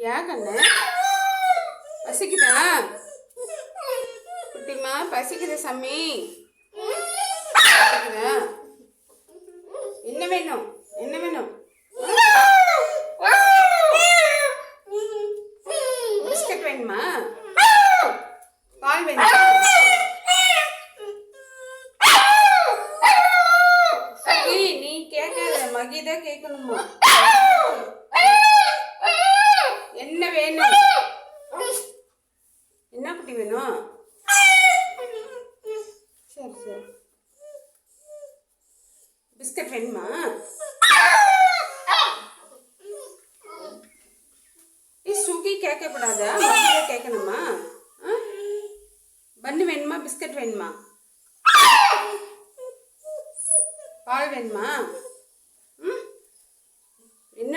ஏன் கண்ணு? பசிக்குதா? குட்டிமா பசிக்குது சாமி பசிக்குதா? என்ன வேணும்? என்ன வேணும்? பிஸ்கட் வேணுமா? பால் வேணுமா? நீ கேட்காத மகிதா கேட்கணுமா என்ன வேணும் என்ன குட்டி வேணும்? சரி சரி. பிஸ்கட் வேணுமா? ஏ சுகி கேட்கக்கூடாதா? கேட்கணுமா? ஆ? பன்னு வேணுமா? பிஸ்கட் வேணுமா? பால் வேணுமா? ம்? என்ன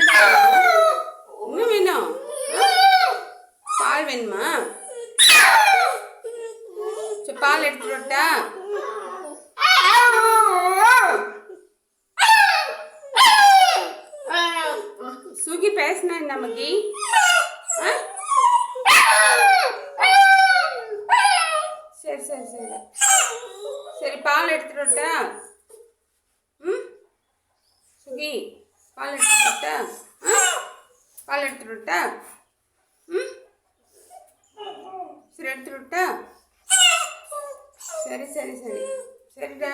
வேணும்? பால் வேணுமா? பால் எடுத்துட்டு வரட்டா சுகி பேசினா என்ன மகி? ஆ? சரி சரி சரி. சரி பால் எடுத்துட்டு வரட்டா ம்? சுகி பால் எடுத்துட்டு வரட்டா ஆ? பால் எடுத்துட்டு வரட்டா ம்? சரி எடுத்துட்டு விட்டா சரி சரி சரி. சரிடா.